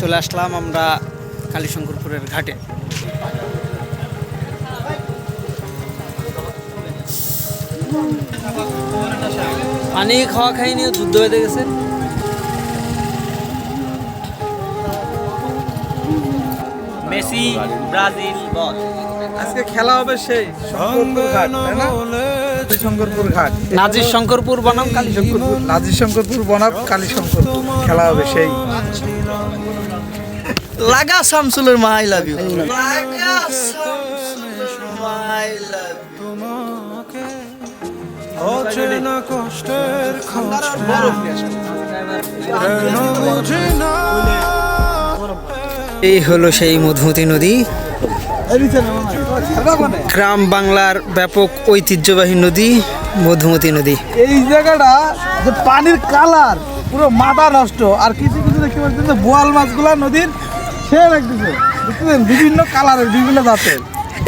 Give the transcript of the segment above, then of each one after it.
চলে আসলাম আমরা কালীশঙ্করপুরের ঘাটে। পানি খাওয়া খাইনি যুদ্ধ হয়ে গেছে। মেসি ব্রাজিল বল। আজকে খেলা হবে সেই শঙ্করপুর ঘাট তাই না? শঙ্করপুর ঘাট। নাজির শঙ্করপুর বনাম কালীশঙ্করপুর। নাজির শঙ্করপুর বনাব কালী শঙ্করপুর খেলা হবে সেই। লাগা শামসুলের মা আই লাভ ইউ অচেনা কষ্টের খোঁজ কেন বুঝি না এই হলো সেই মধুমতি নদী। গ্রাম বাংলার ব্যাপক ঐতিহ্যবাহী নদী মধুমতি নদী। এই জায়গাটা যে পানির কালার পুরো মাথা নষ্ট। আর কিছু কিছু দেখতে পাচ্ছেন যে বোয়াল মাছগুলা নদীর সে রাখতেছে দেখতেছেন বিভিন্ন কালারের বিভিন্ন জাতের।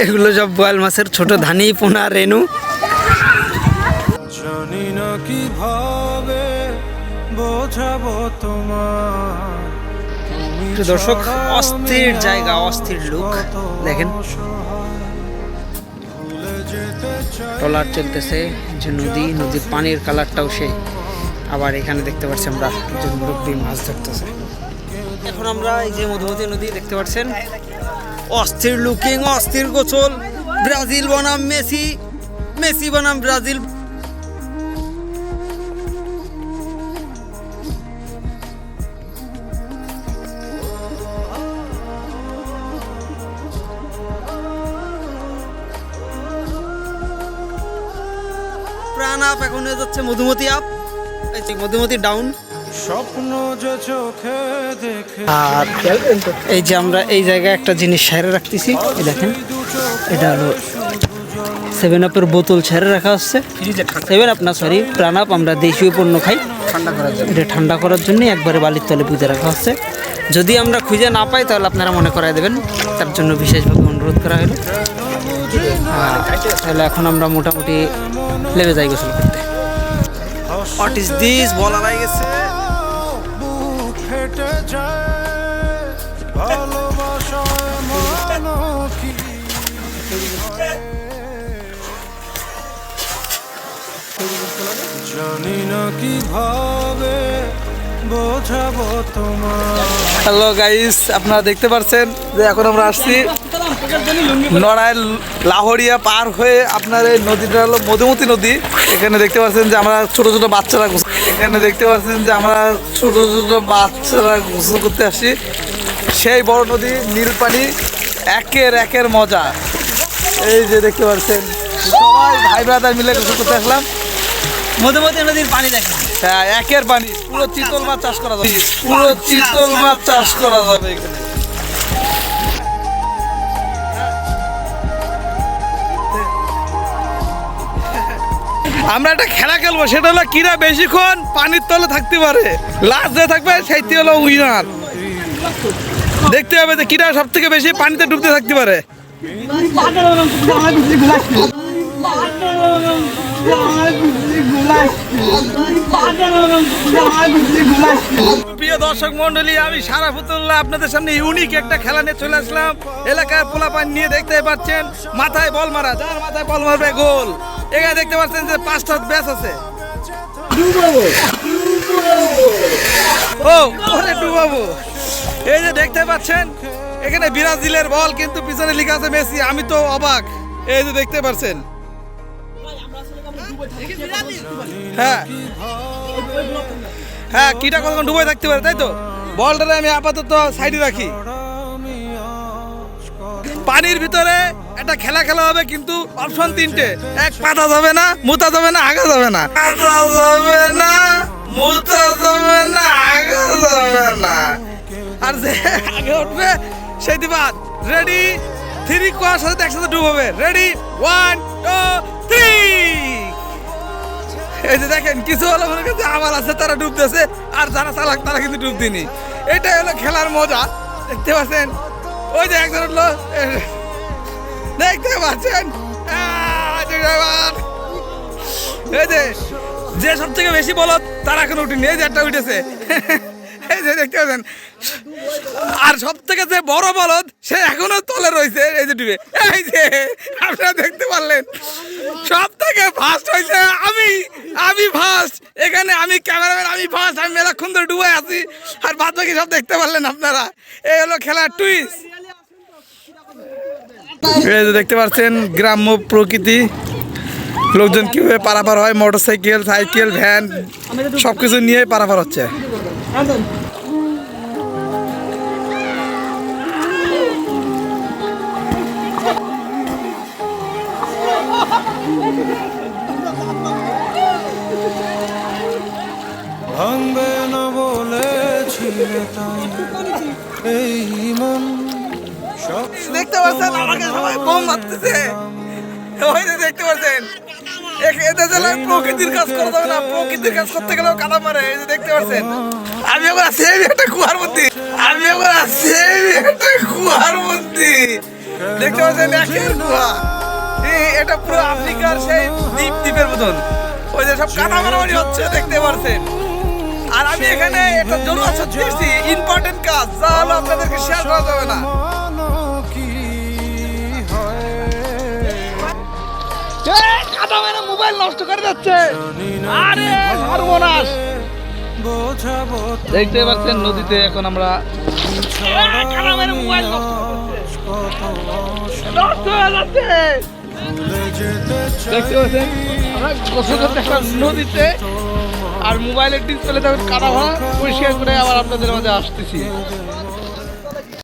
এগুলো সব বোয়াল মাছের ছোট ধানি পোনা রেনু। জানি না কীভাবে বোঝাবো তোমার দর্শক, অস্থির জায়গা, অস্থির লুক, দেখেন। ট্রলার চলতেছে, যে নদী, নদীর পানির কালারটাও সেই আবার এখানে দেখতে পাচ্ছি আমরা একজন মুরব্বী মাছ ধরতেছে। এখন আমরা এই যে মধুমতি নদী দেখতে পাচ্ছেন। অস্থির লুকিং অস্থির গোসল ব্রাজিল বনাম মেসি মেসি বনাম ব্রাজিল। প্রাণ আপ এখন হয়ে যাচ্ছে মধুমতি আপ মধুমতি ডাউন স্বপ্ন যে চোখে দেখে আর এই যে আমরা এই জায়গায় একটা জিনিস সাইরে রাখতেছি এই দেখেন এটা হলো সেভেন আপের বোতল ছেড়ে রাখা হচ্ছে। সেভেন আপ না সরি প্রাণ আপ আমরা দেশীয় পণ্য খাই। ঠান্ডা করার জন্য। এটা ঠান্ডা করার জন্য একবারে বালির তলে পুঁতে রাখা হচ্ছে। যদি আমরা খুঁজে না পাই তাহলে আপনারা মনে করাই দেবেন তার জন্য বিশেষভাবে অনুরোধ করা হলো। তাহলে এখন আমরা মোটামুটি লেবে যায় গোসল করতে। হোয়াট ইজ দিস বলা লাগে গেছে। বুক ফেটে যায় ভালোবাসায় মানো কি জানি না কীভাবে হ্যালো গাইস, আপনারা দেখতে পাচ্ছেন যে এখন আমরা আসছি নড়াইল লাহরিয়া পার হয়ে আপনার এই নদীটা হলো মধুমতি নদী। এখানে দেখতে পাচ্ছেন যে আমরা ছোট ছোট বাচ্চারা এখানে দেখতে পাচ্ছেন যে আমরা ছোট ছোট বাচ্চারা গোসল করতে আসি সেই বড় নদী নীল পানি একের একের মজা। এই যে দেখতে পাচ্ছেন সবাই ভাই ব্রাদার মিলে গোসল করতে আসলাম। হ্যাঁ একের পানি। পুরো চিতল মাছ চাষ করা যাবে। পুরো চিতল মাছ চাষ করা যাবে আমরা একটা খেলা খেলব, সেটা হলো কিরা বেশিক্ষণ পানির তলে থাকতে পারে। লাস্ট যে থাকবে, সেইটি হলো উইনার। দেখতে হবে যে কিরা সব থেকে বেশি পানিতে ডুবতে থাকতে পারে। প্রিয় দর্শক মন্ডলী আমি সারাফুতুল্লাহ আপনাদের সামনে ইউনিক একটা খেলা নিয়ে চলে আসলাম। এলাকার পোলাপান নিয়ে দেখতে পাচ্ছেন, মাথায় বল মারা, যার মাথায় বল মারবে গোল। এখানে দেখতে পাচ্ছেন যে পাঁচটা ব্যাচ আছে। ও ডুবাবো। এই যে দেখতে পাচ্ছেন, এখানে ব্রাজিলের বল কিন্তু পিছনে লেখা আছে মেসি, আমি তো অবাক। এই যে দেখতে পাচ্ছেন হ্যাঁ। হ্যাঁ কিটা কতক্ষণ ডুবে থাকতে পারে, তাই তো? বলটা আমি আপাতত সাইডে রাখি। পানির ভিতরে একটা খেলা খেলা হবে, কিন্তু অপশন তিনটে। এক পাতা যাবে না, মুতা যাবে না, আগা যাবে না পাতা যাবে না। মুতা যাবে না আগা যাবে না আর যে আগে উঠবে, সেই দিবাদ রেডি থ্রি কোয়ার সাথে একসাথে ডুব হবে। রেডি ওয়ান টু এই যে দেখেন, কিছু হলো মনে করছে আমার আছে, তারা ডুবতেছে আর যারা চালাক, তারা কিন্তু ডুব দিনি এটাই হলো খেলার মজা, দেখতে পাচ্ছেন? ওই যে একজন উঠল দেখতে পাচ্ছেন? এই যে যে সব থেকে বেশি বলত তারা এখন উঠিনি, এই যে একটা উঠেছে। আর সব থেকে যে বড় বলদ, সে এখনও তলে রয়েছে। এই যে ডুবে এই যে, আপনারা দেখতে পারলেন। সব থেকে ফার্স্ট হয়েছে আমি আমি ফার্স্ট এখানে আমি ক্যামেরাম্যান আমি ফার্স্ট আমি মেলাক্ষণ ধরে ডুবে আছি। আর বাদ বাকি সব দেখতে পারলেন আপনারা। এই হলো খেলার টুইস্ট এই যে দেখতে পাচ্ছেন, গ্রাম্য প্রকৃতি। লোকজন কীভাবে পারাপার হয় মোটরসাইকেল সাইকেল সাইকেল ভ্যান সব কিছু নিয়ে পারাপার হচ্ছে। দেখতে পাচ্ছেন? আমাকে সবাই বোম মারতেছে। যে দেখতে পাচ্ছেন? এতে যে প্রকৃতির কাজ করতে হবে না। প্রকৃতির কাজ করতে গেলেও কাদা মারে। এই যে দেখতে পাচ্ছেন? আমি এখন আছি একটা কুয়ার মধ্যে। আমি এখন আছি একটা কুয়ার মধ্যে। দেখতে পাচ্ছেন? একের কুয়া এটা পুরো আফ্রিকার সেই দ্বীপ দ্বীপের মতন। ওই যে সব কাদা মারামারি হচ্ছে, দেখতে পাচ্ছেন? আর আমি এখানে একটা জরুরি সত্যি ইম্পর্টেন্ট কাজ। যা আপনাদেরকে শেয়ার করা যাবে না। মোবাইল নষ্ট করে যাচ্ছে আরে, সর্বনাশ। দেখতে পাচ্ছেন নদীতে এখন আমরা দেখতে পাচ্ছেন নদীতে আর মোবাইলের ডিসপ্লে তখন কাদা ভরা পরিষ্কার করে আবার আপনাদের মাঝে আসতেছি।